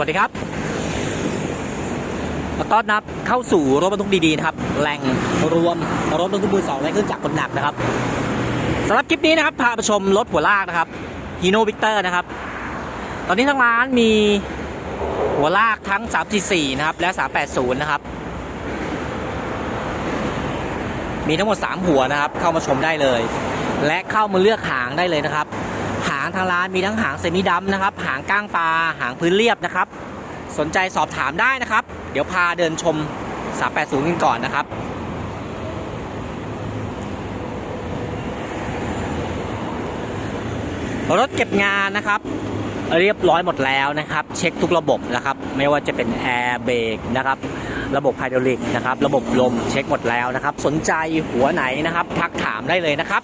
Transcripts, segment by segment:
วัสดีครับต้อนรับเข้าสู่รถบรรทุกดีๆนะครับแหล่งรวมรถบรรทุกมือสองและเครื่องจักรคนหนักนะครับสำหรับคลิปนี้นะครับพาไปชมรถหัวลากนะครับฮีโน่วิกเตอร์นะครับ ตอนนี้ทางร้านมีหัวลากทั้ง 344 นะครับ และ 380 นะครับ มีทั้งหมด 3 หัวนะครับ เข้ามาชมได้เลย และเข้ามาเลือกหางได้เลยนะครับางทางร้านมีทั้งหางเซมิดำนะครับ หางก้างปลา หางพื้นเรียบนะครับ สนใจสอบถามได้นะครับ เดี๋ยวพาเดินชม 380 กันก่อนนะครับ รถเก็บงานนะครับเรียบร้อยหมดแล้วนะครับ เช็คทุกระบบนะครับ ไม่ว่าจะเป็นแอร์เบรกนะครับ ระบบไฮดรอลิกนะครับ ระบบลมเช็คหมดแล้วนะครับ สนใจหัวไหนนะครับ ทักถามได้เลยนะครับ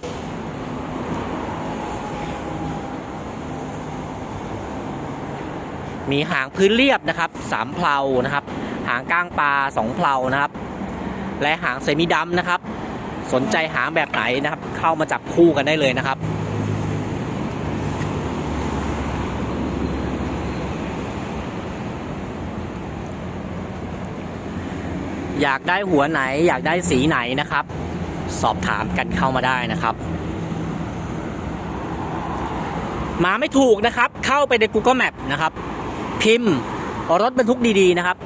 มีหางพื้นเรียบนะครับสามเพลานะครับ หางก้างปลาสองเพลานะครับ และหางเซมิดำนะครับ สนใจหางแบบไหนนะครับ เข้ามาจับคู่กันได้เลยนะครับอยากได้หัวไหนอยากได้สีไหนนะครับ สอบถามกันเข้ามาได้นะครับ มาไม่ถูกนะครับ เข้าไปใน Google Map นะครับ พิมพ์รถบรรทุกดีๆนะครับ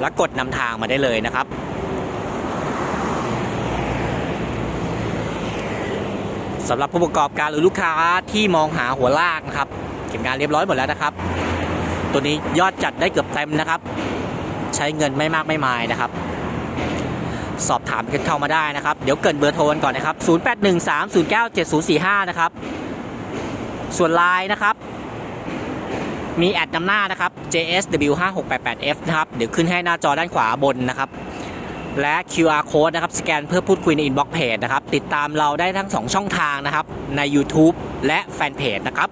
แล้วกดนำทางมาได้เลยนะครับ สำหรับผู้ประกอบการหรือลูกค้าที่มองหาหัวลากนะครับ เก็บงานเรียบร้อยหมดแล้วนะครับ ตัวนี้ยอดจัดได้เกือบเต็มนะครับ ใช้เงินไม่มากไม่มายนะครับสอบถามกันเข้ามาได้นะครับ เดี๋ยวเกินเบอร์โทรกันก่อนนะครับ 0813097045 นะครับ ส่วนไลน์นะครับ มีแอดนำหน้านะครับ JSW5688F นะครับ เดี๋ยวขึ้นให้หน้าจอด้านขวาบนนะครับ และ QR code นะครับ สแกนเพื่อพูดคุยใน inbox page นะครับ ติดตามเราได้ทั้ง 2 ช่องทางนะครับ ใน YouTube และแฟนเพจนะครับ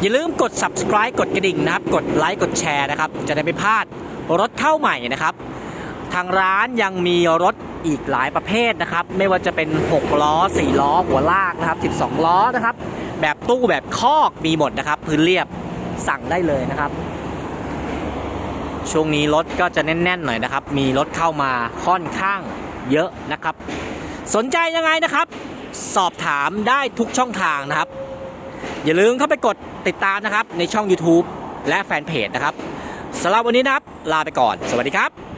อย่าลืมกด subscribe กดกระดิ่งนะครับ กดไลค์ กดแชร์นะครับ จะได้ไม่พลาดรถเข้าใหม่นะครับ ทางร้านยังมีรถอีกหลายประเภทนะครับ ไม่ว่าจะเป็น 6 ล้อ 4 ล้อ หัวลากนะครับ 12 ล้อนะครับ แบบตู้แบบคอกมีหมดนะครับ พื้นเรียบ สั่งได้เลยนะครับ ช่วงนี้รถก็จะแน่นๆหน่อยนะครับ มีรถเข้ามาค่อนข้างเยอะนะครับ สนใจยังไงนะครับ สอบถามได้ทุกช่องทางนะครับ อย่าลืมเข้าไปกดติดตามนะครับในช่อง YouTube และแฟนเพจนะครับสำหรับวันนี้นะครับ ลาไปก่อน สวัสดีครับ